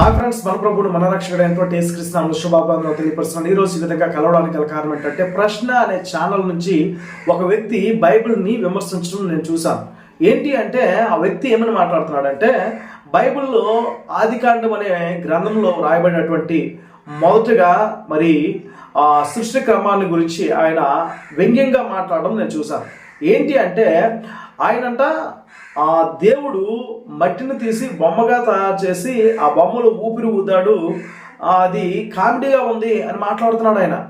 Hi friends మన ప్రభుడు మన రక్షకుడు అయినటువంటి యేసుక్రీస్తు శుభాకాంక్షలు తెలియపరుస్తున్నాను ఈ రోజు ఈ విధంగా కలవడానికి గల కారణం ఏంటంటే ప్రశ్న అనే ఛానల్ నుంచి ఒక వ్యక్తి బైబిల్ని విమర్శించడం నేను చూశాను. ఏంటి అంటే ఆ వ్యక్తి ఏమని మాట్లాడుతున్నాడంటే బైబిల్లో ఆదికాండం అనే గ్రంథంలో రాయబడినటువంటి మొదటగా మరి ఆ సృష్టి క్రమాన్ని గురించి ఆయన వ్యంగ్యంగా మాట్లాడడం నేను చూశాను. ఏంటి అంటే ఆయనంట ఆ దేవుడు మట్టిని తీసి బొమ్మగా తయారు చేసి ఆ బొమ్మలు ఊపిరి ఊదాడు. అది కామెడీగా ఉంది అని మాట్లాడుతున్నాడు ఆయన.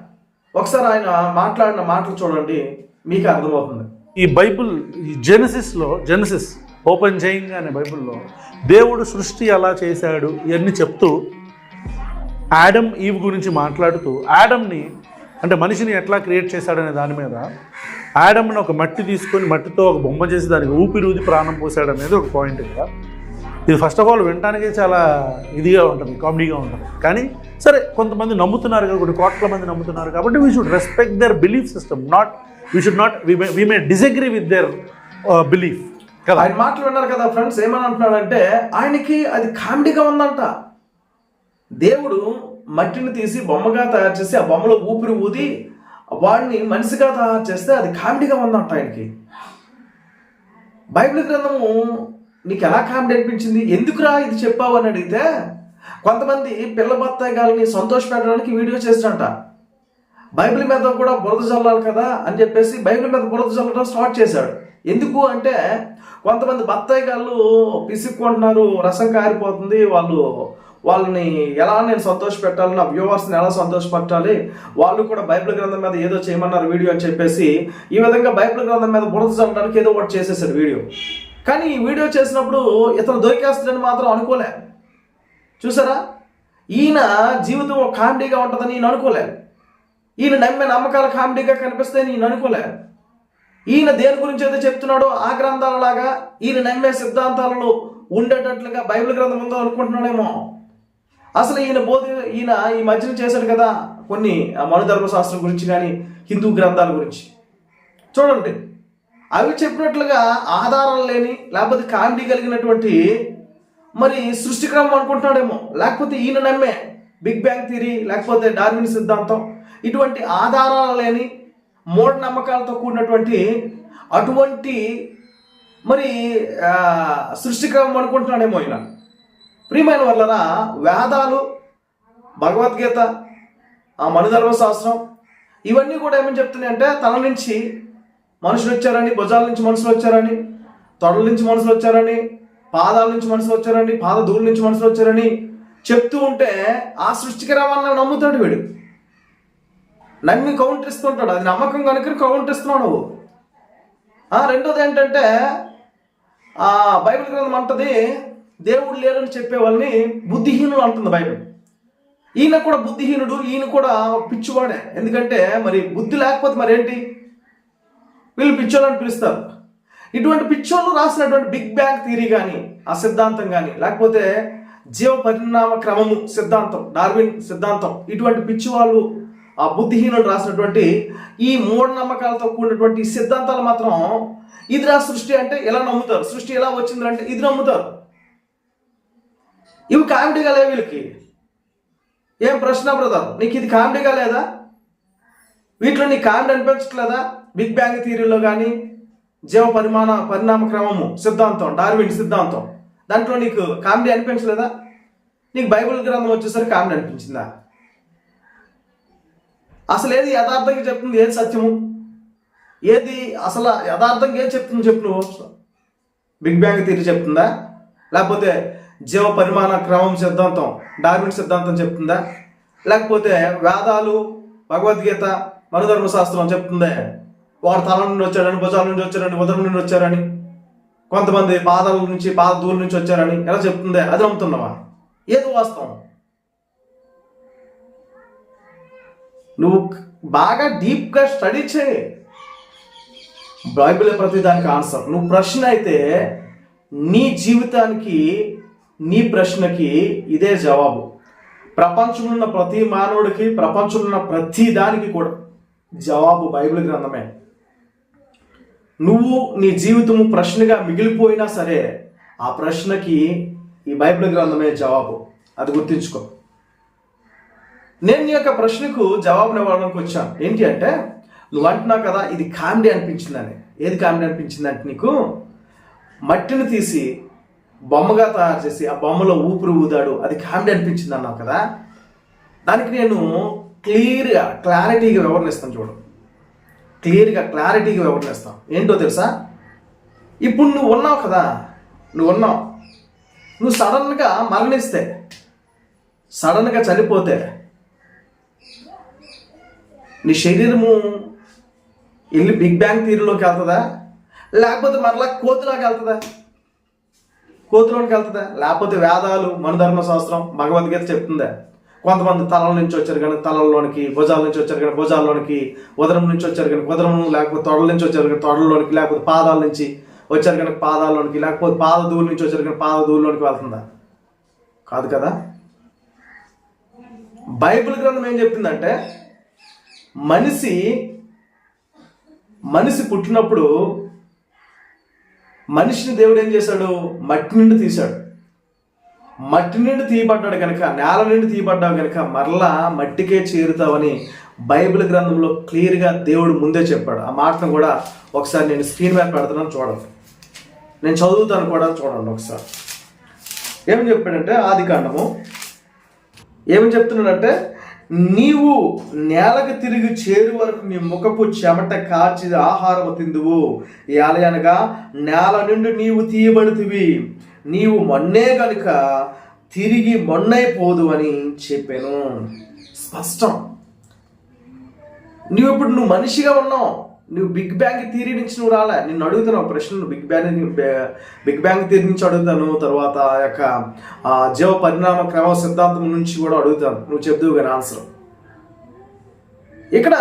ఒకసారి ఆయన మాట్లాడిన మాటలు చూడండి మీకు అర్థమవుతుంది. ఈ బైబిల్ ఈ జెనసిస్లో జెనసిస్ ఓపెన్ చేయంగా అనే బైబిల్లో దేవుడు సృష్టి ఎలా చేశాడు ఇవన్నీ చెప్తూ యాడమ్ ఈవ్ గురించి మాట్లాడుతూ యాడమ్ని అంటే మనిషిని ఎట్లా క్రియేట్ చేశాడనే దాని మీద ఆడమ్ని ఒక మట్టి తీసుకొని మట్టితో ఒక బొమ్మ చేసి దానికి ఊపిరి ప్రాణం పోసాడు అనేది ఒక పాయింట్ కదా. ఇది ఫస్ట్ ఆఫ్ ఆల్ వినటానికి చాలా ఇదిగా ఉంటుంది కామెడీగా ఉంటుంది. కానీ సరే కొంతమంది నమ్ముతున్నారు కాబట్టి కొన్ని కోట్ల మంది నమ్ముతున్నారు కాబట్టి we should respect their belief system not we should not we may disagree with their belief కదా? ఆయన మాటలు విన్నారు కదా ఫ్రెండ్స్ ఏమని అంటున్నాడంటే ఆయనకి అది కామెడీగా ఉందంట. దేవుడు మట్టిని తీసి బొమ్మగా తయారు చేసి ఆ బొమ్మలో ఊపిరి ఊది వాడిని మనిషిగా తయారు చేస్తే అది కామెడీగా ఉందంట ఆయనకి. బైబిల్ గ్రంథము నీకు ఎలా కామెడీ అనిపించింది? ఎందుకురా ఇది చెప్పావు అని అడిగితే కొంతమంది పిల్ల బత్తాయిగాలని సంతోషపెట్టడానికి వీడియో చేసినట్ట బైబిల్ మీద కూడా బురద చల్లాలి కదా అని చెప్పేసి బైబిల్ మీద బురద చల్లడం స్టార్ట్ చేశాడు. ఎందుకు అంటే కొంతమంది బత్తాయి గాళ్ళు పిసుక్కుంటున్నారు రసం కారిపోతుంది వాళ్ళు వాళ్ళని ఎలా నేను సంతోష పెట్టాలి నా వ్యూవర్స్ని ఎలా సంతోషపెట్టాలి వాళ్ళు కూడా బైబిల్ గ్రంథం మీద ఏదో చేయమన్నారు వీడియో అని చెప్పేసి ఈ విధంగా బైబిల్ గ్రంథం మీద బురద చల్లడానికి ఏదో ఒకటి చేసేసాడు వీడియో. కానీ ఈ వీడియో చేసినప్పుడు ఇతను దొరికేస్తాడని మాత్రం అనుకోలే. చూసారా? ఈయన జీవితం ఒక కామెడీగా ఉంటుందని నేను అనుకోలే. ఈయన నమ్మే నమ్మకాలు కామెడీగా కనిపిస్తే నేను అనుకోలే. ఈయన దేని గురించి అయితే చెప్తున్నాడో ఆ గ్రంథాలలాగా ఈయన నమ్మే సిద్ధాంతాలలో ఉండేటట్లుగా బైబిల్ గ్రంథం ఉందో అనుకుంటున్నాడేమో. అసలు ఈయన బోధ ఈయన ఈ మధ్యన చేశాడు కదా కొన్ని ఆ మనుధర్మశాస్త్రం గురించి కానీ హిందూ గ్రంథాల గురించి. చూడండి అవి చెప్పినట్లుగా ఆధారం లేని లేకపోతే కామెడీ కలిగినటువంటి మరి సృష్టిక్రమం అనుకుంటున్నాడేమో. లేకపోతే ఈయన నమ్మే బిగ్ బ్యాంగ్ థియరీ లేకపోతే డార్విన్ సిద్ధాంతం ఇటువంటి ఆధారాలు లేని మూఢనమ్మకాలతో కూడినటువంటి అటువంటి మరి సృష్టిక్రమం అనుకుంటున్నాడేమో ఈయన. ప్రియమైన వలన వేదాలు భగవద్గీత ఆ మనుధర్మశాస్త్రం ఇవన్నీ కూడా ఏమని చెప్తున్నాయి అంటే తల నుంచి మనుషులు వచ్చారని భుజాల నుంచి మనుషులు వచ్చారని తొడల నుంచి మనుషులు వచ్చారని పాదాల నుంచి మనుషులు వచ్చారని పాద దూల నుంచి మనుషులు వచ్చారని చెప్తూ ఉంటే ఆ సృష్టికరమని నమ్ముతాడు వీడు. నమ్మి కౌంటర్ ఇస్తుంటాడు అది నమ్మకం కనుక కౌంటర్ ఇస్తున్నావు నువ్వు రెండోది ఏంటంటే ఆ బైబిల్ గ్రంథం అంటది దేవుడు లేరని చెప్పే వాళ్ళని బుద్ధిహీనులు అంటుంది బైబిల్. ఈయన కూడా బుద్ధిహీనుడు ఈయన కూడా పిచ్చివాడే. ఎందుకంటే మరి బుద్ధి లేకపోతే మరి ఏంటి వీళ్ళు అని పిలుస్తారు. ఇటువంటి పిచ్చోళ్ళు రాసినటువంటి బిగ్ బ్యాంగ్ థియరీ కానీ ఆ సిద్ధాంతం కానీ లేకపోతే జీవ పరిణామ క్రమము సిద్ధాంతం డార్విన్ సిద్ధాంతం ఇటువంటి పిచ్చి వాళ్ళు ఆ బుద్ధిహీనులు రాసినటువంటి ఈ మూఢనమ్మకాలతో కూడినటువంటి ఈ సిద్ధాంతాలు మాత్రం ఇది రా సృష్టి అంటే ఎలా నమ్ముతారు? సృష్టి ఎలా వచ్చిందంటే ఇది నమ్ముతారు. ఇవి కామెడీగా లేవు వీళ్ళకి. ఏం ప్రశ్న బ్రదర్ నీకు ఇది కామెడీగా లేదా? వీటిలో నీకు కామెడీ అనిపించట్లేదా? బిగ్ బ్యాంగ్ థియరీలో కానీ జీవ పరిమాణ పరిణామ క్రమము సిద్ధాంతం డార్విన్ సిద్ధాంతం దాంట్లో నీకు కామెడీ అనిపించలేదా? నీకు బైబిల్ గ్రంథం వచ్చేసరికి కామెడీ అనిపించిందా? అసలు ఏది యథార్థంగా చెప్తుంది? ఏది సత్యము? ఏది అసలు యథార్థంగా ఏది చెప్తుంది చెప్పు నువ్వు? బిగ్ బ్యాంగ్ థియరీ చెప్తుందా? లేకపోతే జీవ పరిమాణ క్రమం సిద్ధాంతం డార్విన్ సిద్ధాంతం చెప్తుందా? లేకపోతే వేదాలు భగవద్గీత మనుధర్మ శాస్త్రం చెప్తుందే? వాడు తల నుండి వచ్చాడని భుజాల నుండి వచ్చారని ఉదరం నుండి వచ్చారని కొంతమంది పాదాల నుంచి పాద దూల నుంచి వచ్చారని ఎలా చెప్తుందే? అది నమ్ముతున్నావా? ఏది వాస్తవం. నువ్వు బాగా డీప్గా స్టడీ చేయి. బైబిల్ ప్రతి దానికి ఆన్సర్. నువ్వు ప్రశ్న అయితే నీ జీవితానికి నీ ప్రశ్నకి ఇదే జవాబు. ప్రపంచంలో ఉన్న ప్రతి మానవుడికి ప్రపంచంలో ఉన్న ప్రతి దానికి కూడా జవాబు బైబిల్ గ్రంథమే. నువ్వు నీ జీవితము ప్రశ్నగా మిగిలిపోయినా సరే ఆ ప్రశ్నకి ఈ బైబిల్ గ్రంథమే జవాబు. అది గుర్తుంచుకో. నేను నీ యొక్క ప్రశ్నకు జవాబునివ్వడానికి వచ్చాను. ఏంటి అంటే నువ్వు అంటున్నావు కదా ఇది కామెడీ అనిపించిందని. ఏది కామెడీ అనిపించింది అంటే నీకు మట్టిని తీసి బొమ్మగా తయారు చేసి ఆ బొమ్మలో ఊపిరి ఊదాడు. అది కామెడీ అనిపించింది అన్నావు కదా? దానికి నేను క్లియర్గా క్లారిటీగా వివరణిస్తాను చూడు. క్లియర్గా క్లారిటీగా వివరణిస్తాను. ఏంటో తెలుసా? ఇప్పుడు నువ్వు ఉన్నావు కదా? నువ్వు ఉన్నావు. నువ్వు సడన్గా మరణిస్తే సడన్గా చనిపోతే నీ శరీరము వెళ్ళి బిగ్ బ్యాంగ్ థియరీలోకి వెళ్తుందా? లేకపోతే మరలా కోతిలాగా వెళ్తుందా? కోతులోనికి వెళ్తుందా? లేకపోతే వేదాలు మనధర్మ శాస్త్రం భగవద్గీత చెప్తుందా? కొంతమంది తలల నుంచి వచ్చారు కానీ తలల్లోనికి భుజాల నుంచి వచ్చారు కానీ భుజాల్లోనికి ఉదరం నుంచి వచ్చారు కానీ ఉదరం లేకపోతే తొడల నుంచి వచ్చారు కానీ తొడల్లోనికి లేకపోతే పాదాల నుంచి వచ్చారు కానీ పాదాల్లోనికి లేకపోతే పాద దూల నుంచి వచ్చారు కానీ పాద దూరంలోనికి వెళ్తుందా? కాదు కదా? బైబిల్ గ్రంథం ఏం చెప్తుందంటే మనిషి మనిషి పుట్టినప్పుడు మనిషిని దేవుడు ఏం చేశాడు? మట్టి నుండి తీశాడు. మట్టి నుండి తీయబడ్డాడు కనుక నేల నుండి తీయబడ్డావు కనుక మరలా మట్టికే చేరుతావని బైబిల్ గ్రంథంలో క్లియర్గా దేవుడు ముందే చెప్పాడు. ఆ మాటను కూడా ఒకసారి నేను స్క్రీన్ మీద పెడుతున్నాను చూడండి. నేను చదువుతాను కూడా చూడండి ఒకసారి. ఏమని చెప్పాడంటే ఆది కాండము. ఏమని చెప్తున్నాడంటే నీవు నేలకు తిరిగి చేరు వరకు నీ ముఖపు చెమట కాచి ఆహారము తిందువు. అనగా నేల నుండి నీవు తీయబడుతువి. నీవు మొన్నే గనుక తిరిగి మొన్నైపోదు అని చెప్పాను. స్పష్టం. నువ్వు ఇప్పుడు నువ్వు మనిషిగా ఉన్నావు. నువ్వు బిగ్ బ్యాంగ్ థియరీ నుంచి నువ్వు రాలే. నిన్ను అడుగుతున్నావు ప్రశ్నలు. Big bang big bang theory నుంచి అడుగుతాను తర్వాత ఆ యొక్క ఆ, జీవ పరిణామ క్రమ సిద్ధాంతం నుంచి కూడా అడుగుతాను. నువ్వు చెప్దువు కానీ ఆన్సర్ ఇక్కడ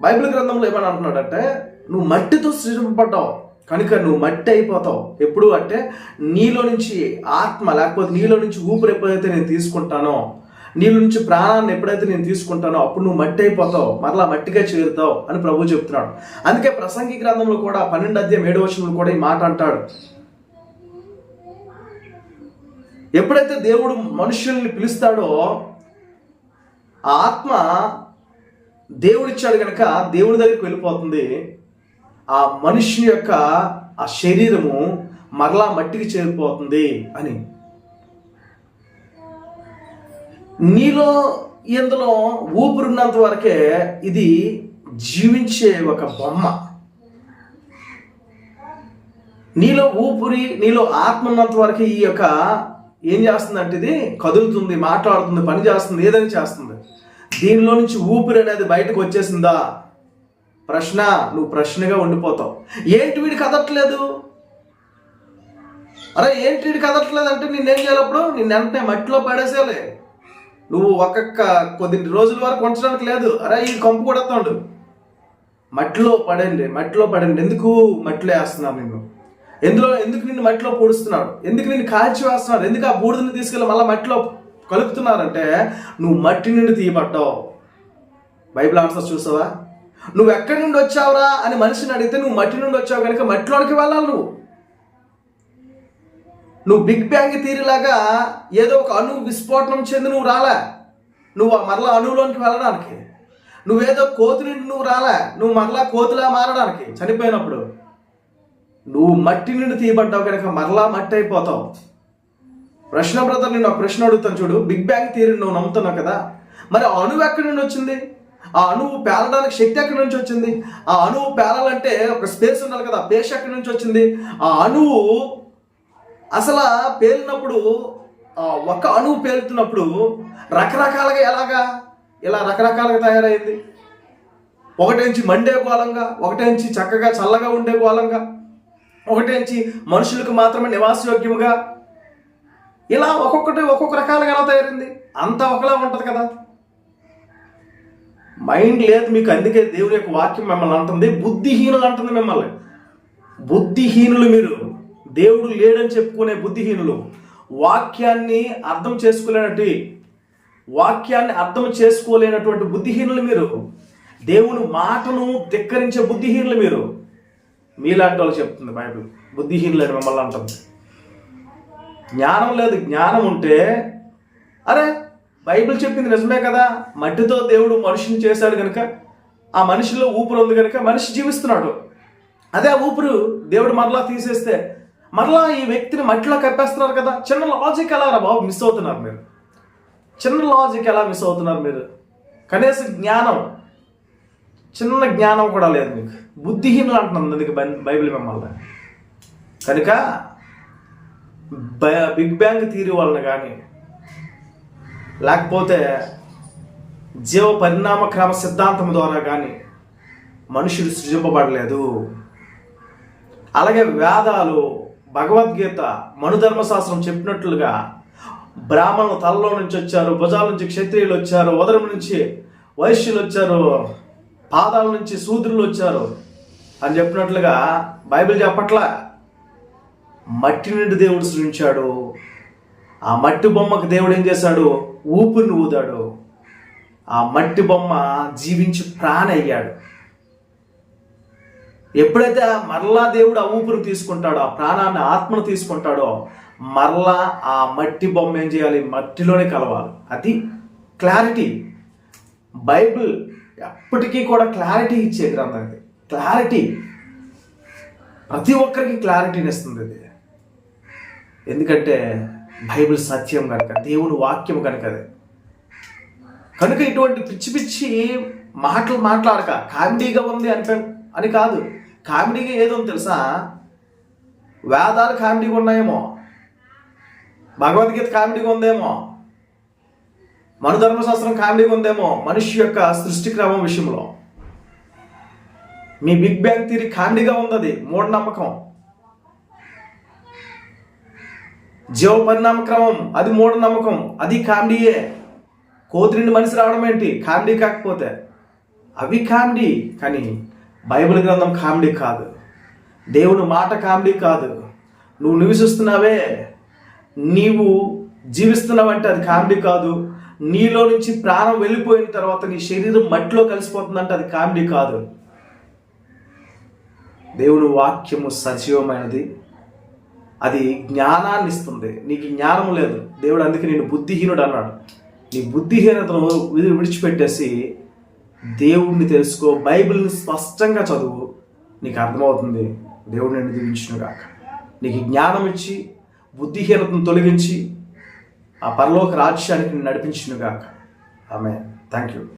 బైబిల్ గ్రంథంలో ఏమని అంటున్నాడంటే నువ్వు మట్టితో సృజింపబడ్డావు కనుక నువ్వు మట్టి అయిపోతావు. ఎప్పుడు అంటే నీలో నుంచి ఆత్మ లేకపోతే నీలో నుంచి ఊపిరి ఎప్పుడైతే నేను తీసుకుంటానో నీళ్ళ నుంచి ప్రాణాన్ని ఎప్పుడైతే నేను తీసుకుంటానో అప్పుడు నువ్వు మట్టి అయిపోతావు మరలా మట్టిగా చేరుతావు అని ప్రభు చెప్తున్నాడు. అందుకే ప్రసంగి గ్రంథంలో కూడా పన్నెండు అధ్యాయం ఏడవ వచనంలో కూడా ఈ మాట అంటాడు. ఎప్పుడైతే దేవుడు మనుషుల్ని పిలుస్తాడో ఆ ఆత్మ దేవుడిచ్చాడు కనుక దేవుడి దగ్గరికి వెళ్ళిపోతుంది. ఆ మనిషి యొక్క ఆ శరీరము మరలా మట్టికి చేరిపోతుంది అని. నీలో ఇందులో ఊపిరిన్నంత వరకే ఇది జీవించే ఒక బొమ్మ. నీలో ఊపిరి నీలో ఆత్మ ఉన్నంత వరకు ఈ యొక్క ఏం చేస్తుందంటే ఇది కదులుతుంది మాట్లాడుతుంది పని చేస్తుంది ఏదైనా చేస్తుంది. దీనిలో నుంచి ఊపిరి అనేది బయటకు వచ్చేసిందా? ప్రశ్న నువ్వు ప్రశ్నగా ఉండిపోతావు. ఏంటి వీడి కదట్లేదు? అరే ఏంటి వీడి కదట్లేదు అంటే నిన్నేం చేయాలప్పుడు నిన్న వెంటనే మట్టిలో పడేసేలే నువ్వు ఒక్కొక్క కొద్ది రోజుల వరకు ఉంచడానికి లేదు. అరే ఈ కంపు కొడతాడు మట్టిలో పడండి మట్టిలో పడండి. ఎందుకు మట్టిలో వేస్తున్నారు నిన్ను? ఎందులో ఎందుకు నిన్ను మట్టిలో పొడుస్తున్నాడు ఎందుకు నిన్ను కాల్చి వేస్తున్నాడు ఎందుకు ఆ బూడిదని తీసుకెళ్ళి మళ్ళీ మట్టిలో కలుపుతున్నారంటే నువ్వు మట్టి నుండి తీయబడ్డావు. బైబిల్ ఆన్సర్ చూసావా? నువ్వు ఎక్కడి నుండి వచ్చావురా అని మనిషిని అడిగితే నువ్వు మట్టి నుండి వచ్చావు కనుక మట్టిలోనికి వెళ్ళాలి నువ్వు. నువ్వు బిగ్ బ్యాంగ్ తీరిలాగా ఏదో ఒక అణువు విస్ఫోటనం చెంది నువ్వు రాలే. నువ్వు ఆ మరలా అణువులోనికి వెళ్ళడానికి. నువ్వేదో కోతి నుండి నువ్వు రాలే. నువ్వు మరలా కోతిలా మారడానికి. చనిపోయినప్పుడు నువ్వు మట్టి నుండి తీయబడ్డావు కనుక మరలా మట్టి అయిపోతావు. ప్రశ్న బ్రదర్ నేను ఒక ప్రశ్న అడుగుతాను చూడు. బిగ్ బ్యాంగ్ థియరీ నువ్వు నమ్ముతున్నావు కదా? మరి ఆ అణువు ఎక్కడి నుండి వచ్చింది? ఆ అణువు పేలడానికి శక్తి ఎక్కడి నుంచి వచ్చింది? ఆ అణువు పేలాలంటే ఒక స్పేస్ ఉండాలి కదా. ఆ ఎక్కడి నుంచి వచ్చింది? ఆ అణువు అసలు పేలినప్పుడు ఒక అణువు పేలుతున్నప్పుడు రకరకాలుగా ఎలాగా? ఇలా రకరకాలుగా తయారైంది. ఒకటేంచి మండే గోళంగా ఒకటేంచి చక్కగా చల్లగా ఉండే గోళంగా ఒకటేంచి మనుషులకు మాత్రమే నివాసయోగ్యముగా. ఇలా ఒక్కొక్కటి ఒక్కొక్క రకాలుగా ఎలా తయారైంది? అంతా ఒకలా ఉంటుంది కదా. మైండ్ లేదు మీకు అందుకే దేవుని యొక్క వాక్యం మిమ్మల్ని అంటుంది బుద్ధిహీనులు అంటుంది మిమ్మల్ని. బుద్ధిహీనులు మీరు. దేవుడు లేడని చెప్పుకునే బుద్ధిహీనులు. వాక్యాన్ని అర్థం చేసుకోలేనట్టు వాక్యాన్ని అర్థం చేసుకోలేనటువంటి బుద్ధిహీనులు మీరు. దేవుని మాటను ధిక్కరించే బుద్ధిహీనులు మీరు. మీలాంటి వాళ్ళు చెప్తుంది బైబిల్. బుద్ధిహీనులు అని మిమ్మల్ని అంటుంది జ్ఞానం లేదు జ్ఞానం ఉంటే అరే బైబిల్ చెప్పింది నిజమే కదా? మట్టితో దేవుడు మనిషిని చేశాడు కనుక ఆ మనిషిలో ఊపిరి ఉంది కనుక మనిషి జీవిస్తున్నాడు. అదే ఆ ఊపిరి దేవుడు మరలా తీసేస్తే మరలా ఈ వ్యక్తిని మట్టిలో కప్పేస్తున్నారు కదా. చిన్న లాజిక్ ఎలా రా బాబు? మిస్ అవుతున్నారు మీరు. చిన్న లాజిక్ ఎలా మిస్ అవుతున్నారు మీరు? కనీస జ్ఞానం. చిన్న జ్ఞానం కూడా లేదు మీకు. బుద్ధిహీనులు అంటున్నాను అందుకు బై- బైబిల్ మిమ్మల్ని. కనుక బ- బిగ్ బ్యాంగ్ థియరీ వలన కానీ లేకపోతే జీవ పరిణామ క్రమ సిద్ధాంతం ద్వారా కానీ మనుషులు సృజింపబడలేదు. అలాగే వేదాలు భగవద్గీత మనుధర్మశాస్త్రం చెప్పినట్లుగా బ్రాహ్మణులు తలలో నుంచి వచ్చారు భుజాల నుంచి క్షత్రియులు వచ్చారు ఉదరం నుంచి వైశ్యులు వచ్చారు పాదాల నుంచి శూద్రులు వచ్చారు అని చెప్పినట్లుగా బైబిల్ చెప్పట్లా. మట్టి నుండి దేవుడు సృష్టించాడు ఆ మట్టి బొమ్మకు దేవుడు ఏం చేశాడు? ఊపిరిని ఊదాడు. ఆ మట్టి బొమ్మ జీవించి ప్రాణ అయ్యాడు ఎప్పుడైతే మరలా దేవుడు ఆ ఊపిరి తీసుకుంటాడో ఆ ప్రాణాన్ని ఆత్మను తీసుకుంటాడో మరలా ఆ మట్టి బొమ్మ ఏం చేయాలి? మట్టిలోనే కలవాలి. అది క్లారిటీ. బైబిల్ ఎప్పటికీ కూడా క్లారిటీ ఇచ్చే గ్రంథం ఇది. క్లారిటీ. ప్రతి ఒక్కరికి క్లారిటీని ఇస్తుంది ఇది. ఎందుకంటే బైబిల్ సత్యం కనుక దేవుని వాక్యం కనుక అది. కనుక ఇటువంటి పిచ్చి పిచ్చి మాటలు మాట్లాడక కామెడీగా ఉంది అంటే అని కాదు. కామెడీగా ఏదో తెలుసా? వేదాలు కామెడీగా ఉన్నాయేమో. భగవద్గీత కామెడీగా ఉందేమో. మనుధర్మశాస్త్రం కామెడీగా ఉందేమో మనిషి యొక్క సృష్టి క్రమం విషయంలో. మీ బిగ్ బ్యాంగ్ థియరీ కామెడీగా ఉంది అది మూఢనమ్మకం. జీవ పరిణామ క్రమం అది మూఢనమ్మకం అది కామెడీయే. కోతి నుండి మనిషి రావడం ఏంటి? కామెడీ కాకపోతే. అవి కామెడీ కానీ బైబిల్ గ్రంథం కామెడీ కాదు. దేవుని మాట కామెడీ కాదు. నువ్వు నివసిస్తున్నావే. నీవు జీవిస్తున్నావంటే అది కామెడీ కాదు. నీలో నుంచి ప్రాణం వెళ్ళిపోయిన తర్వాత నీ శరీరం మట్టిలో కలిసిపోతుందంటే అది కామెడీ కాదు. దేవుని వాక్యము సజీవమైనది. అది జ్ఞానాన్ని ఇస్తుంది. నీకు జ్ఞానం లేదు. దేవుడు అందుకే నేను బుద్ధిహీనుడు అన్నాడు. నీ బుద్ధిహీనతను విడిచిపెట్టేసి దేవుణ్ణి తెలుసుకో బైబిల్ని స్పష్టంగా చదువు నీకు అర్థమవుతుంది దేవుడు నిన్ను దీవించును నీకు జ్ఞానం ఇచ్చి బుద్ధిహీనతను తొలగించి ఆ పరలోక రాజ్యానికి నడిపించును కాక ఆమె థ్యాంక్ యూ